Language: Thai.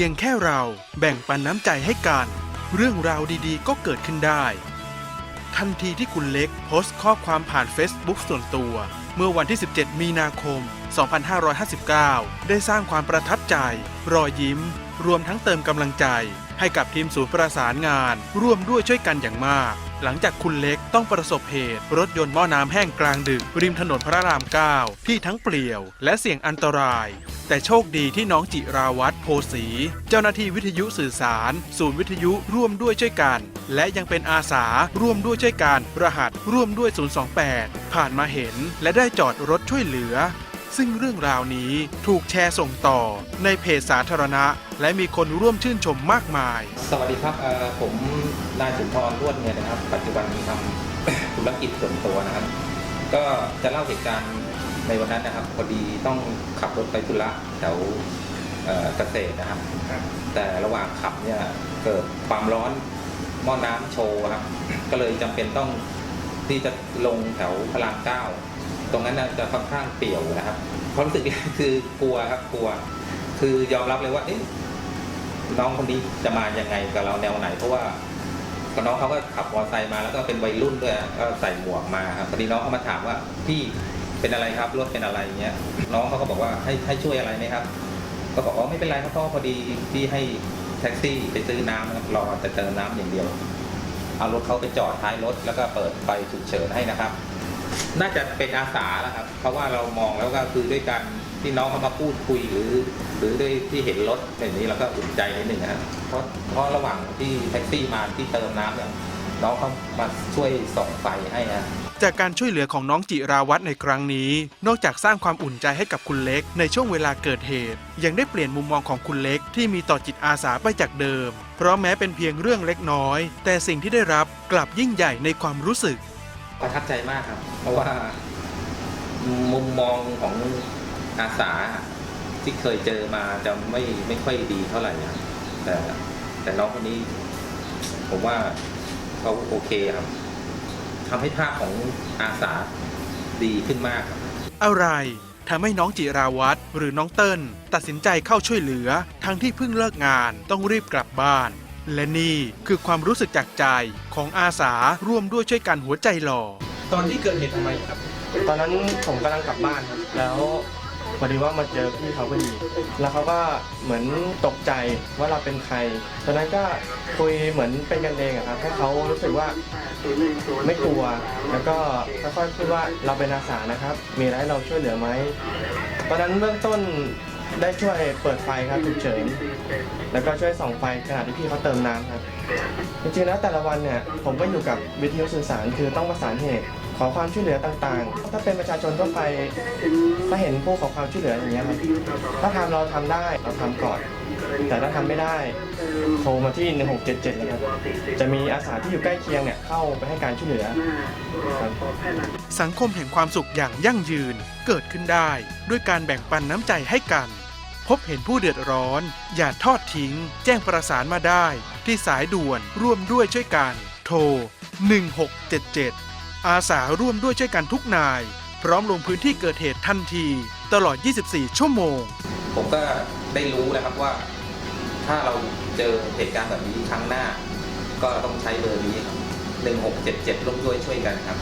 พียงแค่เราแบ่งปันน้ำใจให้กัน เรื่องราวดีๆ ก็เกิดขึ้นได้ ทันทีที่คุณเล็กโพสต์ข้อความผ่าน Facebook ส่วนตัว เมื่อวันที่ 17 มีนาคม 2559 ได้สร้างความประทับใจ รอยยิ้ม รวมทั้งเติมกำลังใจ ให้กับทีมศูนย์ประสานงาน ร่วมด้วยช่วยกันอย่างมาก หลังจากคุณเล็กต้องประสบเหตุ รถยนต์หม้อน้ำแห้งกลางดึก ริมถนนพระราม 9 ที่ทั้งเปลี่ยว และเสี่ยงอันตราย แต่โชคดีที่น้องจิราวัตรโพสี เจ้าหน้าที่วิทยุสื่อสาร ศูนย์วิทยุร่วมด้วยช่วยกัน และยังเป็นอาสาร่วมด้วยช่วยกันรหัสร่วมด้วย 028 ผ่านมาเห็น และได้จอดรถช่วยเหลือ ซึ่งเรื่องราวนี้ถูกแชร์ส่งต่อในเพจสาธารณะ และมีคนร่วมชื่นชมมากมาย สวัสดีครับเอ่อผมนายสุนทรลวนเงินนะครับ ปัจจุบันทำ ธุรกิจส่วนตัวนะครับ ก็จะเล่าเหตุการณ์ในวันนั้นนะครับ พอดีต้องขับรถไปธุระแถวเอ่อเกษตรนะครับ แต่ระหว่างขับเนี่ยเกิดความร้อนหม้อน้ำโชว์ครับ ก็เลยจำเป็นต้องที่จะลงแถวพระรามเก้า ตรงนั้นนะจะค่อนข้างเปี่ยวนะครับความรู้สึกคือกลัวครับกลัว คือยอมรับเลยว่าเอ๊ะน้องคนนี้จะมายังไงกับเราแนวไหน เพราะว่าก็น้องเขาก็ขับมอเตอร์ไซค์มาแล้วก็เป็นวัยรุ่นด้วยก็ใส่หมวกมาครับพอดีน้องเขามาถามว่าพี่เป็นอะไรครับรถเป็นอะไรเงี้ย น้องเขาก็บอกว่าให้ให้ช่วยอะไรไหมครับ ก็บอกอ๋อไม่เป็นไรครับพ่อพอดีพี่ให้แท็กซี่ไปซื้อน้ำนะครับรอแต่เติมน้ำอย่างเดียว เอารถเขาไปจอดท้ายรถแล้วก็เปิดไฟฉุกเฉินให้นะครับ น่าจะเป็นอาสาแล้วครับ เพราะว่าเรามองแล้วก็คือด้วยการที่น้องเขามาพูดคุยหรือ หรือด้วยที่เห็นรถอย่างนี้เราก็อุ่นใจนิดหนึ่งนะครับเพราะเพราะระหว่างที่แท็กซี่มาที่เติมน้ำเนี่ยน้องเขามาช่วยส่องไฟให้นะจากการช่วยเหลือของน้องจิราวัตรในครั้งนี้ นอกจากสร้างความอุ่นใจให้กับคุณเล็กในช่วงเวลาเกิดเหตุ ยังได้เปลี่ยนมุมมองของคุณเล็กที่มีต่อจิตอาสาไปจากเดิม เพราะแม้เป็นเพียงเรื่องเล็กน้อย แต่สิ่งที่ได้รับกลับยิ่งใหญ่ในความรู้สึก ประทับใจมากครับ เพราะว่ามุมมองของอาสาที่เคยเจอมาจะไม่ไม่ค่อยดีเท่าไหร่ครับแต่แต่น้องคนนี้ ผมว่าเขาโอเคครับทำให้ภาพของอาสาดีขึ้นมากครับอะไรทำให้น้องจิราวัตรหรือน้องเติ้ลตัดสินใจเข้าช่วยเหลือ ทั้งที่เพิ่งเลิกงานต้องรีบกลับบ้าน และนี่คือความรู้สึกจากใจของอาสาร่วมด้วยช่วยกันหัวใจหล่อ ตอนที่เกิดเหตุทำไมครับ ตอนนั้นผมกำลังกลับบ้านครับแล้วพอดีว่ามาเจอพี่เขาพอดี แล้วเขาก็เหมือนตกใจว่าเราเป็นใคร ตอนนั้นก็คุยเหมือนเป็นกันเองอะครับให้เขารู้สึกว่าไม่กลัว แล้วก็ค่อยๆพูดว่าเราเป็นอาสานะครับ มีอะไรให้เราช่วยเหลือไหม ตอนนั้นเบื้องต้น ได้ช่วยเปิดไฟครับฉุกเฉินแล้วก็ช่วยส่องไฟขณะที่พี่เขาเติมน้ำครับจริงๆแล้วแต่ละวันเนี่ยผมก็อยู่กับวิทยุสื่อสารคือต้องประสานเหตุ ขอความช่วยเหลือต่างๆ ถ้าเป็นประชาชนทั่วไปถ้าเห็นผู้ขอความช่วยเหลืออย่างเงี้ยครับถ้าทำเราทำได้เราทำก่อน แต่ถ้าทำไม่ได้โทรมาที่ 1677เลยครับจะมีอาสาที่อยู่ใกล้เคียงเนี่ยเข้าไปให้การช่วยเหลือครับสังคมแห่งความสุขอย่างยั่งยืนเกิดขึ้นได้ ด้วยการแบ่งปันน้ำใจให้กัน พบเห็นผู้เดือดร้อน อย่าทอดทิ้ง แจ้งประสานมาได้ ที่สายด่วนร่วมด้วยช่วยกัน โทร 1677 อาสาร่วมด้วยช่วยกันทุกนาย พร้อมลงพื้นที่เกิดเหตุทันที ตลอด 24 ชั่วโมง ผมก็ได้รู้นะครับว่า ถ้าเราเจอเหตุการณ์แบบนี้ครั้งหน้า ก็ต้องใช้เบอร์นี้ครับ1677ร่วมด้วยช่วยกันครับ